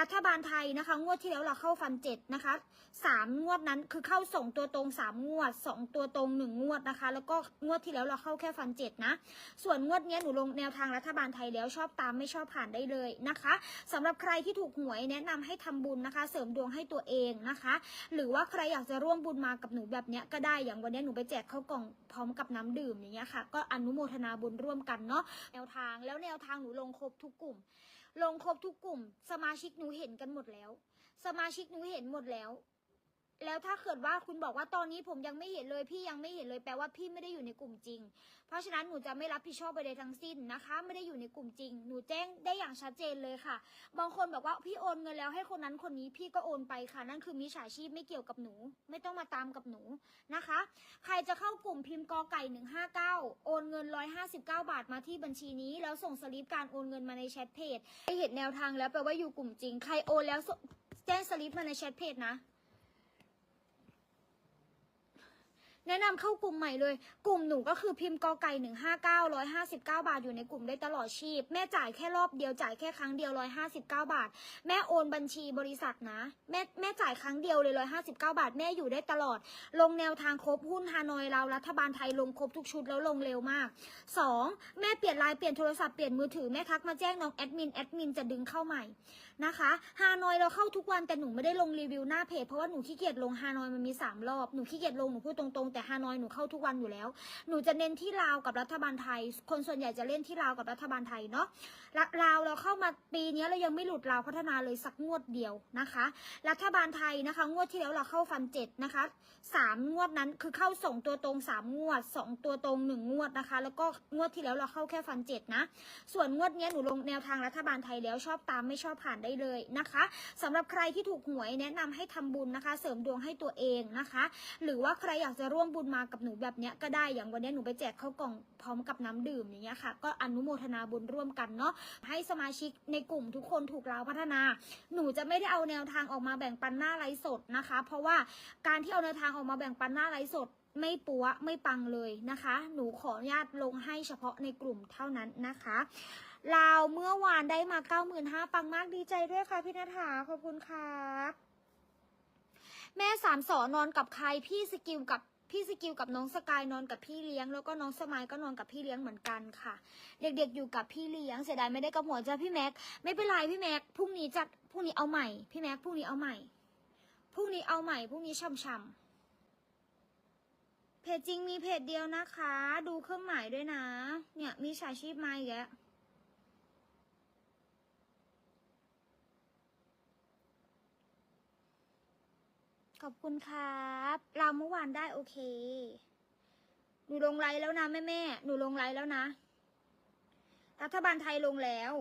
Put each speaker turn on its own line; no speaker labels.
รัฐบาลไทยนะคะ งวดที่แล้วเราเข้าฟันเจ็ดนะคะสามงวดนั้นคือเข้าสองตัวตรงสามงวดสองตัวตรงหนึ่งงวดนะคะ แล้วก็งวดที่แล้วเราเข้าแค่ฟันเจ็ดนะ ส่วนงวดนี้หนูลงแนวทางรัฐบาลไทยแล้วชอบตามไม่ชอบผ่านได้เลยนะคะสำหรับใครที่ถูกหวยแนะนำให้ทำบุญนะคะ เสริมดวงให้ตัวเองนะคะ หรือว่าใครอยากจะร่วมบุญมากับหนูแบบเนี้ยก็ได้อย่างวันนี้หนูไปแจกข้าวกล่องพร้อมกับน้ำดื่มอย่างเงี้ยค่ะ ก็อนุโมทนาบุญร่วมกันเนาะแนวทางแล้วแนวทางหนูลงครบทุกกลุ่มลงครบทุกกลุ่ม สมาชิกหนูเห็นกันหมดแล้ว สมาชิกหนูเห็นหมดแล้ว แล้วถ้าเกิดว่าคุณบอกว่าตอนนี้ผมยังไม่เห็นเลยพี่ยังไม่เห็นเลยแปลว่าพี่ไม่ได้อยู่ในกลุ่มจริง เพราะฉะนั้นหนูจะไม่รับผิดชอบไปใดทั้งสิ้นนะคะ ไม่ได้อยู่ในกลุ่มจริง หนูแจ้งได้อย่างชัดเจนเลยค่ะ บางคนบอกว่าพี่โอนเงินแล้วให้คนนั้นคนนี้พี่ก็โอนไปค่ะ นั่นคือมิจฉาชีพไม่เกี่ยวกับหนู ไม่ต้องมาตามกับหนูนะคะ ใครจะเข้ากลุ่มพิมพ์กอไก่หนึ่งห้าเก้าโอนเงินร้อยห้าสิบเก้าบาทมาที่บัญชีนี้ แล้วส่งสลิปการโอนเงินมาในแชทเพจให้เห็นแนวทางแล้วแปลว่าอยู่กลุ่มจริง ใครโอนแล้วแจ้งสลิปมาในแชทเพจนะ แนะนำเข้ากลุ่มใหม่เลย กลุ่มหนูก็คือพิมพ์กอไก่หนึ่งห้าเก้าร้อยห้าสิบเก้าบาทอยู่ในกลุ่มได้ตลอดชีพ แม่จ่ายแค่รอบเดียวจ่ายแค่ครั้งเดียวร้อยห้าสิบเก้าบาท แม่โอนบัญชีบริษัทนะ แม่แม่จ่ายครั้งเดียวเลยร้อยห้าสิบเก้าบาท แม่อยู่ได้ตลอด ลงแนวทางครบหุ้นฮานอยเรารัฐบาลไทยลงครบทุกชุดแล้วลงเร็วมากสองแม่เปลี่ยนไลน์เปลี่ยนโทรศัพท์เปลี่ยนมือถือแม่ทักมาแจ้งน้องแอดมินแอดมินจะดึงเข้าใหม่นะคะฮานอยเราเข้าทุกวันแต่หนูไม่ได้ลงรีวิวหน้าเพจเพราะว่าหนูขี้เกียจลงฮานอยมันมีสามรอบหนูขี้เกียจลงหนูพูดตรงๆแต่ฮานอยหนูเข้าทุกวันอยู่แล้ว หนูจะเน้นที่ลาวกับรัฐบาลไทย คนส่วนใหญ่จะเล่นที่ลาวกับรัฐบาลไทยเนาะลลาวเราเข้ามาปีนี้เรายังไม่หลุดลาวพัฒนาเลยสักงวดเดียวนะคะ รัฐบาลไทยนะคะ งวดที่แล้วเราเข้าฟันเจ็ดนะคะสามงวดนั้นคือเข้าสองตัวตรงสามงวดสองตัวตรงหนึ่งงวดนะคะ แล้วก็งวดที่แล้วเราเข้าแค่ฟันเจ็ดนะ ส่วนงวดนี้หนูลงแนวทางรัฐบาลไทยแล้วชอบตามไม่ชอบผ่านได้เลยนะคะสำหรับใครที่ถูกหวยแนะนำให้ทำบุญนะคะ เสริมดวงให้ตัวเองนะคะ หรือว่าใครอยากจะร่วมบุญมากับหนูแบบเนี้ยก็ได้อย่างวันนี้หนูไปแจกข้าวกล่องพร้อมกับน้ำดื่มอย่างเงี้ยค่ะ ก็อนุโมทนาบุญร่วมกันเนาะให้สมาชิกในกลุ่มทุกคนถูกเราพัฒนา หนูจะไม่ได้เอาแนวทางออกมาแบ่งปันหน้าไลฟ์สดนะคะ เพราะว่าการที่เอาแนวทางออกมาแบ่งปันหน้าไลฟ์สดไม่ปัวไม่ปังเลยนะคะ หนูขออนุญาตลงให้เฉพาะในกลุ่มเท่านั้นนะคะลาวเมื่อวานได้มาเก้าหมื่นห้าปังมากดีใจด้วยค่ะพี่นัฐาขอบคุณครับแม่สามสอนอนกับใครพี่สกิลกับ พี่สกิลกับน้องสกายนอนกับพี่เลี้ยง แล้วก็น้องสมายก็นอนกับพี่เลี้ยงเหมือนกันค่ะ เด็กๆอยู่กับพี่เลี้ยงเสียดายไม่ได้กับหัวจ้าพี่แม็กไม่เป็นไรพี่แม็กพรุ่งนี้จะพรุ่งนี้เอาใหม่พี่แม็กพรุ่งนี้เอาใหม่พรุ่งนี้เอาใหม่พรุ่งนี้ช่ำๆเพจจริงมีเพจเดียวนะคะ ดูเครื่องหมายด้วยนะ เนี่ยมีฉาชีพมาอีกแล้ว ขอบคุณครับ เราเมื่อวานได้โอเค หนูลงไลน์แล้วนะแม่แม่หนูลงไลน์แล้วนะ รัฐบาลไทยลงแล้ว